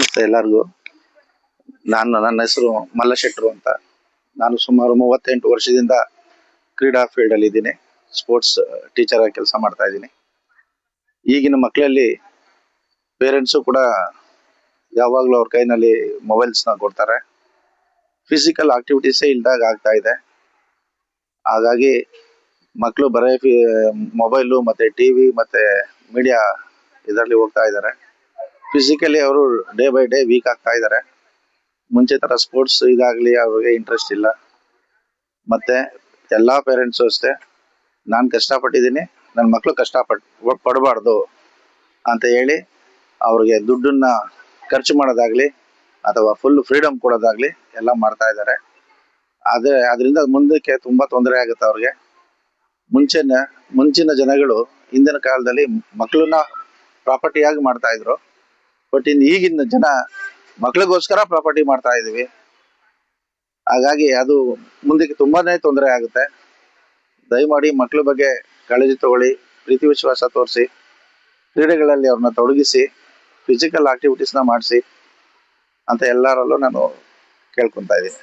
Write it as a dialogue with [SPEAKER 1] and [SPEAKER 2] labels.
[SPEAKER 1] ನಮಸ್ತೆ ಎಲ್ಲರಿಗೂ. ನಾನು ನನ್ನ ಹೆಸರು ಮಲ್ಲ ಮಲ್ಲಶೆಟ್ರು ಅಂತ. ನಾನು ಸುಮಾರು ಮೂವತ್ತೆಂಟು ವರ್ಷದಿಂದ ಕ್ರೀಡಾ ಫೀಲ್ಡಲ್ಲಿ ಇದ್ದೀನಿ. ಸ್ಪೋರ್ಟ್ಸ್ ಟೀಚರ್ ಆಗಿ ಕೆಲಸ ಮಾಡ್ತಾ ಇದ್ದೀನಿ. ಈಗಿನ ಮಕ್ಕಳಲ್ಲಿ ಪೇರೆಂಟ್ಸು ಕೂಡ ಯಾವಾಗಲೂ ಅವ್ರ ಕೈನಲ್ಲಿ ಮೊಬೈಲ್ಸ್ನ ಕೊಡ್ತಾರೆ. ಫಿಸಿಕಲ್ ಆಕ್ಟಿವಿಟೀಸೇ ಇಲ್ದಾಗ ಆಗ್ತಾ ಇದೆ. ಹಾಗಾಗಿ ಮಕ್ಕಳು ಬರೀ ಮೊಬೈಲು ಮತ್ತೆ ಟಿ ವಿ ಮತ್ತೆ ಮೀಡಿಯಾ ಇದರಲ್ಲಿ ಹೋಗ್ತಾ ಇದ್ದಾರೆ. ಫಿಸಿಕಲಿ ಅವರು ಡೇ ಬೈ ಡೇ ವೀಕ್ ಆಗ್ತಾ ಇದ್ದಾರೆ. ಮುಂಚೆ ತರ ಸ್ಪೋರ್ಟ್ಸ್ ಇದಾಗ್ಲಿ ಅವ್ರಿಗೆ ಇಂಟ್ರೆಸ್ಟ್ ಇಲ್ಲ. ಮತ್ತೆ ಎಲ್ಲಾ ಪೇರೆಂಟ್ಸು ಅಷ್ಟೇ, ನಾನು ಕಷ್ಟಪಟ್ಟಿದ್ದೀನಿ ನನ್ನ ಮಕ್ಕಳು ಕಷ್ಟಪಟ್ ಪಡಬಾರ್ದು ಅಂತ ಹೇಳಿ ಅವ್ರಿಗೆ ದುಡ್ಡನ್ನ ಖರ್ಚು ಮಾಡೋದಾಗ್ಲಿ ಅಥವಾ ಫುಲ್ ಫ್ರೀಡಮ್ ಕೊಡೋದಾಗ್ಲಿ ಎಲ್ಲ ಮಾಡ್ತಾ ಇದ್ದಾರೆ. ಆದ್ರೆ ಅದರಿಂದ ಮುಂದಕ್ಕೆ ತುಂಬಾ ತೊಂದರೆ ಆಗುತ್ತೆ ಅವ್ರಿಗೆ. ಮುಂಚೆನ, ಮುಂಚಿನ ಜನಗಳು ಹಿಂದಿನ ಕಾಲದಲ್ಲಿ ಮಕ್ಕಳನ್ನ ಪ್ರಾಪರ್ಟಿಯಾಗಿ ಮಾಡ್ತಾ ಇದ್ರು. ಬಟ್ ಇನ್ನು ಈಗಿನ ಜನ ಮಕ್ಳಿಗೋಸ್ಕರ ಪ್ರಾಪರ್ಟಿ ಮಾಡ್ತಾ ಇದೀವಿ. ಹಾಗಾಗಿ ಅದು ಮುಂದಕ್ಕೆ ತುಂಬಾನೇ ತೊಂದರೆ ಆಗುತ್ತೆ. ದಯಮಾಡಿ ಮಕ್ಳ ಬಗ್ಗೆ ಕಾಳಜಿ ತಗೊಳ್ಳಿ, ಪ್ರೀತಿ ವಿಶ್ವಾಸ ತೋರಿಸಿ, ಕ್ರೀಡೆಗಳಲ್ಲಿ ಅವ್ರನ್ನ ತೊಡಗಿಸಿ ಫಿಸಿಕಲ್ ಆಕ್ಟಿವಿಟೀಸ್ನ ಮಾಡಿಸಿ ಅಂತ ಎಲ್ಲರಲ್ಲೂ ನಾನು ಕೇಳ್ಕೊತಾ ಇದ್ದೀನಿ.